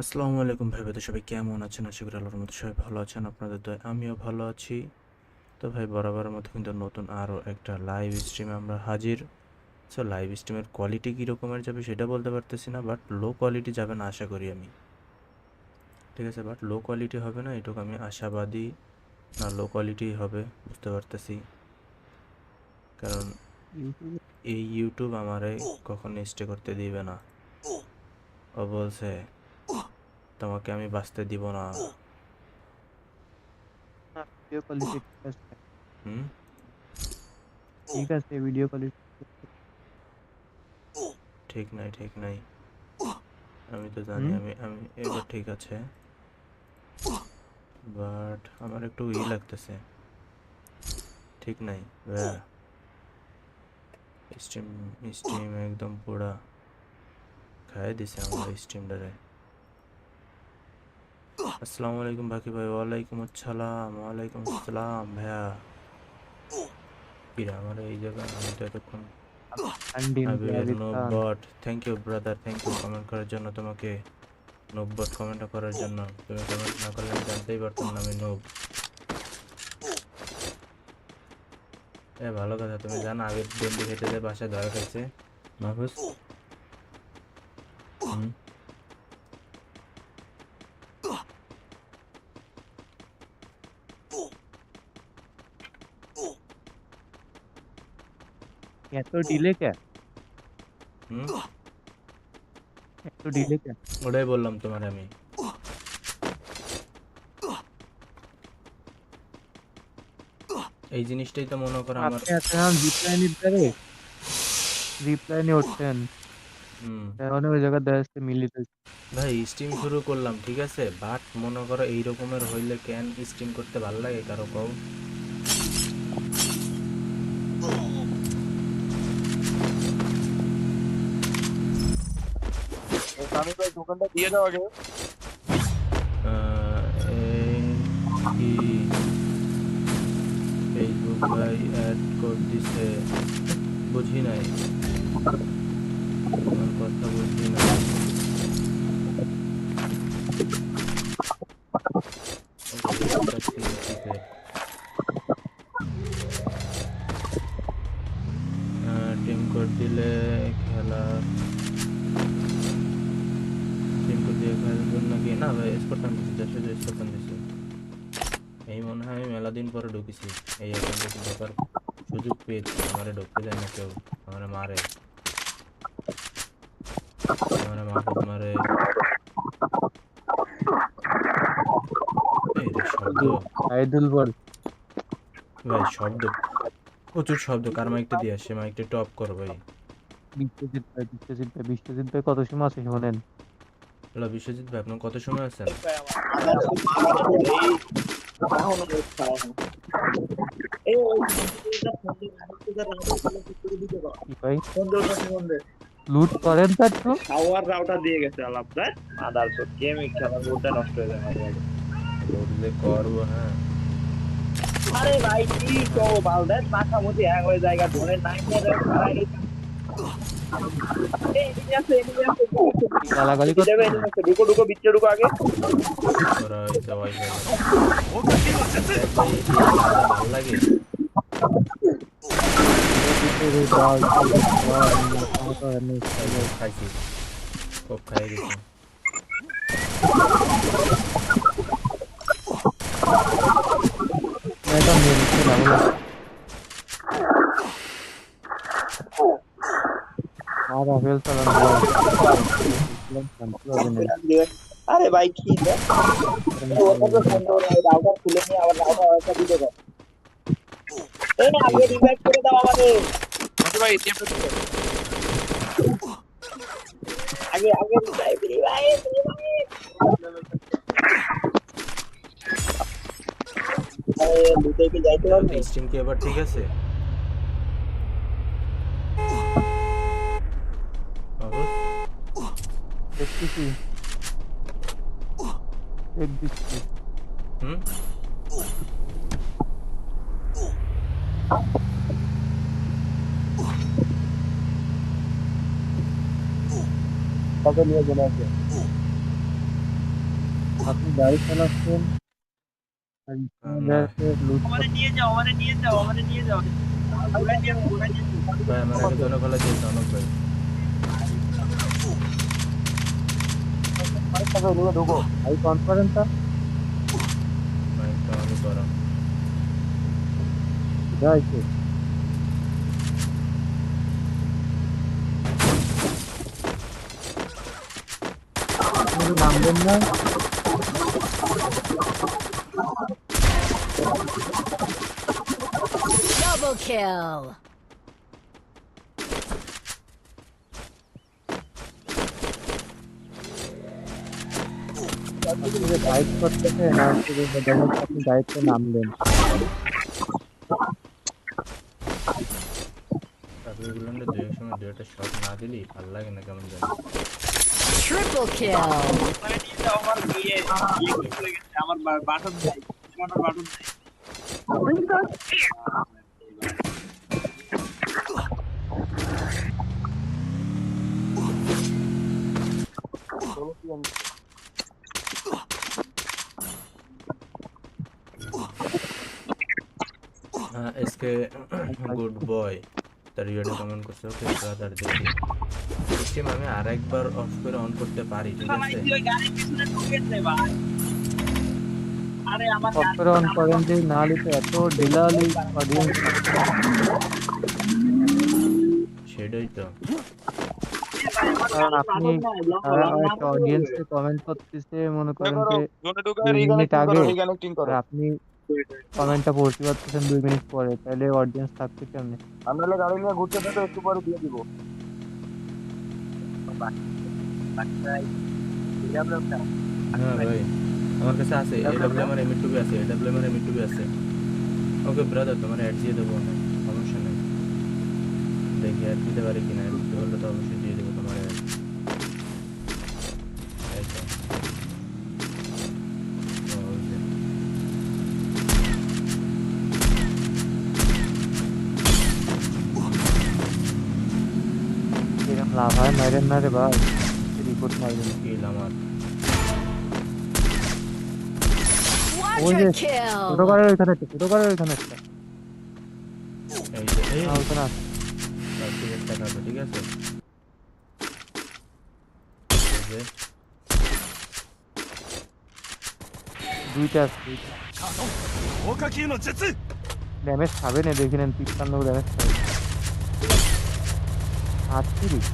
আসসালামু আলাইকুম ভাই তো সবাই কেমন আছেন? আশা করি আল্লাহর মতো সবাই ভালো আছেন, আপনাদের দয় আমিও ভালো আছি। তো ভাই, বরাবরের মতো কিন্তু নতুন আরও একটা লাইভ স্ট্রিমে আমরা হাজির। সো লাইভ স্ট্রিমের কোয়ালিটি কী রকমের যাবে সেটা বলতে পারতেছি না বাট লো কোয়ালিটি যাবে না, আশা করি আমি। ঠিক আছে বাট লো কোয়ালিটি হবে না, এটুকু আমি আশাবাদী। না লো কোয়ালিটি হবে, বুঝতে পারতেছি। কারণ এই ইউটিউব আমারে কখনো স্টে করতে দিবে না। ও বলছে তোমাকে আমি বাঁচতে দিব না। ঠিক আছে। হুম? ঠিক আছে ভিডিও কোয়ালিটি ঠিক নাই ঠিক নাই। আমি তো জানি আমি আমি এবার ঠিক আছে। বাট আমার একটু ই লাগতেছে। ঠিক নাই ভাইয়া স্ট্রিম স্ট্রিম একদম পুরা। খাই দিছে আমার স্ট্রিমটারে আসসালামু আলাইকুম বাকি ভাই ওয়ালাইকুম আসসালাম ওয়ালাইকুম আসসালাম ভাইয়া। কিরা আমার এই জায়গায় আমি তো এতক্ষণ নোবট thank you brother thank you comment করার জন্য তোমাকে নোবট কমেন্ট করার জন্য। তুমি কমেন্ট না করলে আমি জানতেই পারতাম না আমি নোব। এ ভালো কথা তুমি জানো আবির ডেন্ডি খেতে যে বাসায় ধরা খাইছে। মাহফুজ? হুম? এত ডিলে কে এত ডিলে কে ওটাই বললাম তোমার আমি এই জিনিসটাই তো মনে করো আমার আপনি এখন রিপ্লাই নিতে রিপ্লাই নিয়ে উঠছেন হুম ওই মিলিত ভাই স্ট্রিম শুরু করলাম ঠিক আছে বাট মনে করো এই রকমের হইলে কেন স্ট্রিম করতে ভালো লাগে কারও কও আমি ভাই দোকানটা দিয়ে দাও আগে। কি? ফেসবুক অ্যাড দিছে। বুঝি নাই। কথা বুঝি নাই। এই মনে হয় আমি মেলা দিন পরে ঢুকেছি। এই অ্যাকাউন্টে ঢোকার সুযোগ পেয়েছি। আমারে ঢুকতে দেয় না কেউ। আমারে মারে। আমারে মারে। শব্দ। আইদুল বল। ভাই শব্দ। প্রচুর শব্দ। কার মাইকটা দিয়ে মাইকটা টপ কর ভাই। বিশ্বজিৎ ভাই বিশ্বজিৎ ভাই বিশ্বজিৎ ভাই কত সময় আছে শোনেন? হ্যালো বিশ্বজিৎ ভাই আপনার কত সময় আছেন কি লুট করেন দিয়ে গেছে আদার সব গেম খেলা নষ্ট হয়ে বললে করব হ্যাঁ আরে ভাই, কি তো বালদার মাথা মুখে এক হয়ে জায়গা ধরে নাই গালাগালি করতে ঢুকো ঢুকো বিচ্ছে ঢুকো আগে। ভালো লাগে খাইছি খুব খাই গেছি এটা মেরে লাগল আর আরে ভাই কি রে? ওটা তো সুন্দর ভাই রাউটার খুলে নিয়ে আবার রাউটার দিতে দাও এই না আগে রিভাইভ করে দাও আমাদের। ভাই আগে আগে রিভাইভ রিভাইভ আরে লুটে কি যাইতে হবে স্ট্রিম কি এবার ঠিক আছে? দেখতেছি এক দিচ্ছি হুম কত নিয়ে চলে আসবে আপনি গাড়ি চালাচ্ছেন আর না। স্ক্যানারকে লুট আমারে নিয়ে যাও আমারে নিয়ে যাও আমারে নিয়ে যাও ঘুরে নিয়ে ঘুরে নিয়ে ভাই আমার আগে জন্য কলা দিয়েছে অনেক ভাই ঢুকো ভাই কনফারেন্সটা মাইকটা অনেক গরম যাইছে আপনি তো নামবেন না Double kill. গাইড দেখা যাচ্ছে আপনি গাইডে নামলেন তারপরে দুই সময় দুইটা শট না দিলি ভালো লাগে না কেমন জানি Triple kill. আমারে ইয়ে আমার বাটন নাই আমার বাটন নাই হ্যাঁ এসকে গুড বয় তার ইয়েটা কমেন্ট করছে ওকে ব্রাদার দেখি। সিস্টেম আমি আরেকবার অফ করে অন করতে পারি ঠিক আছে? আরে আমার অন করেন যে না লিখে এত ডিলালি অডিয়েন্স সেটাই তো। কারণ আপনি একটা অডিয়েন্সকে কমেন্ট করতেছে মনে করেন যে আপনি কমেন্টটা পড়তে পারতেছেন দুই মিনিট পরে তাহলে অডিয়েন্স থাকছে কেমনে? আমরা গাড়ি নিয়ে ঘুরতে থাকতে একটু পরে দিয়ে দিব। আমার কাছে আছে এডব্লিউ আর এমই টুবি আছে এডব্লিউ এমই টুবি আছে। ওকে ব্রাদার তোমার অ্যাড দিয়ে দেবো না সমস্যা নেই। দেখি অ্যাড দিতে পারি কিনা অ্যাড দিতে পারলে তো অবশ্যই দিয়ে দেবো তোমার অ্যাড মাইরেন না রে ভাই। রিপোর্ট মারবেন কিল আমার। Quadra ছোট kill. কারের ওইখানে একটা ছোট কারের ওইখানে একটা। এই যে এই। না ওইখানে আছে। তার টিকিট টাকা তো ঠিক আছে? যে দুইটা আছে ড্যামেজ খাবে না দেখে নেন ড্যামেজ খাবে। আটত্রিশ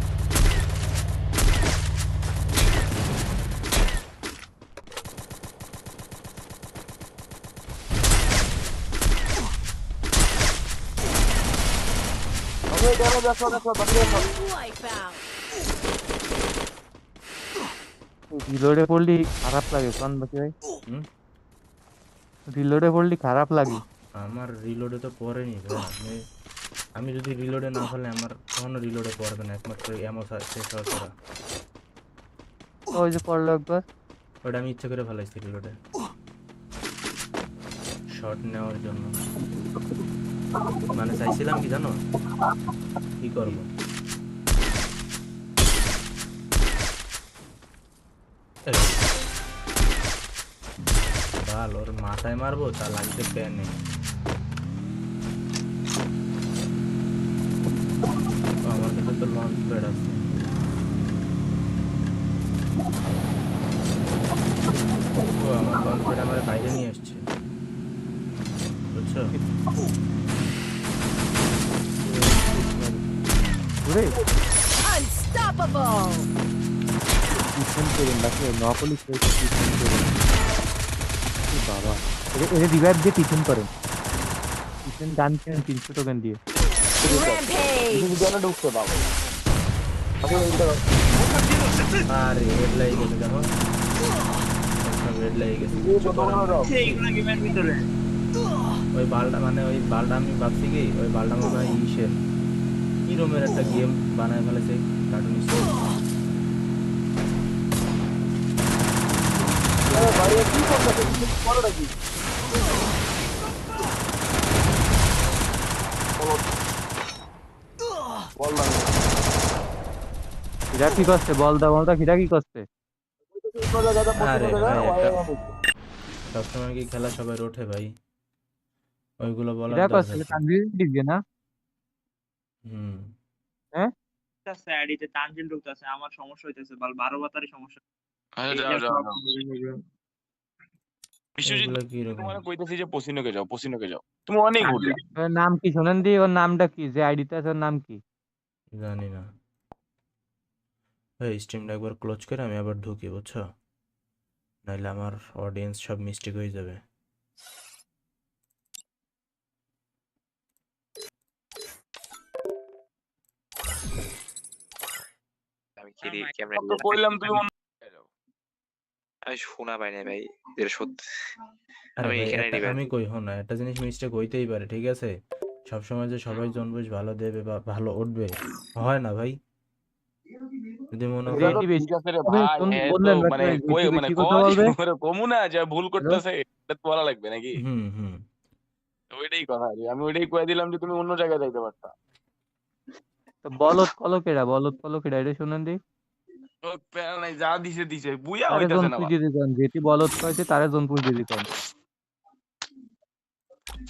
Wipe out. রিলোডে পড়লি খারাপ লাগে কোন বাকি ভাই? রিলোডে পড়লি খারাপ লাগে। আমার রিলোডে তো পড়েনি আমি আমি যদি রিলোডে না হলে আমার কখনো রিলোডে পড়বে না একমাত্র এমন শেষ হওয়া ছাড়া ওই যে পড়ল একবার। ওটা আমি ইচ্ছে করে ফেলাইছি রিলোডে শট নেওয়ার জন্য। মানে চাইছিলাম কি জানো? কি করব? ভালো ওর মাথায় মারবো তা লাগছে প্যানে আমার কাছে তো লঞ্চ প্যাড আছে। টিউশন করুন বাকি নকলি টিউশন করুন এ বাবা এদের- এদের রিভাইভ দিয়ে টিউশন করেন টিউশন গান কেনেন তিনশো টোকেন দিয়ে Rampage. ঢুকতে পাবো আরে রেড লাইট গেছে দেখো রেড লাইট গেছে কিছু করার নেই। এইগুলো গেমের ভিতরে ওই বালটা মানে ওই বালটা আমি ভাবছি কি ওই বালটা মনে হয় ইসের কি রকমের একটা গেম বানায় ফেলেছে কার্টুন খিরা কি করছে বল দা বল দা খিরা কি করছে? সবসময় কি খেলা সবাই ওঠে ভাই? ওইগুলো বলার এটা দরকার করছিল কি? তানভীর দিবে না? হুম। ঢুকতেছে আইডিতে তানজিল ঢুকতেছে আমার সমস্যা হইতেছে বাল বারো বাতারি সমস্যা আচ্ছা এই যাও যে যাও সব- যাও। বিশ্বজিৎ এগুলো কি রকম? তোমার কইতেছি যে পসিনোকে যাও পসিনোকে যাও। তুমি অনেক ঘুরলে নাম কি শোনেন দি ওর নামটা কি? যে আইডিতে আছে ওর নাম কি? জানি না। ভাই স্ট্রিমটা একবার ক্লোজ করে আমি আবার ঢুকি বুঝছ? নাইলে আমার অডিয়েন্স সব মিস্টেক হয়ে যাবে। আমি কি ক্যামেরা কইলাম তুমি আমি শোনা পাই না ভাই যেটা সত্যি আমি এখানে আমি কই না একটা জিনিস মিস্টেক হইতেই পারে ঠিক আছে? সবসময় যে সবাই জনবুঝ ভালো দেবে বা ভালো উঠবে হয় না ভাই? যদি মনে এটা মানে কই মানে না যে ভুল করতেছে এটা তো বলা লাগবে নাকি? হুম হুম। ওইটাই কথা আর আমি ওইটাই কয়ে দিলাম যে তুমি অন্য জায়গায় যাইতে পারতা। তো বলদ কলকেরা বলদ কলকেরা এটা শুনেন দি। ও প্যারা নাই যা দিছে দিছে হইতাছে না যেটি বলত তারে জনপুর যদি দিতাম।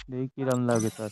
দেখি কিরম লাগে তার।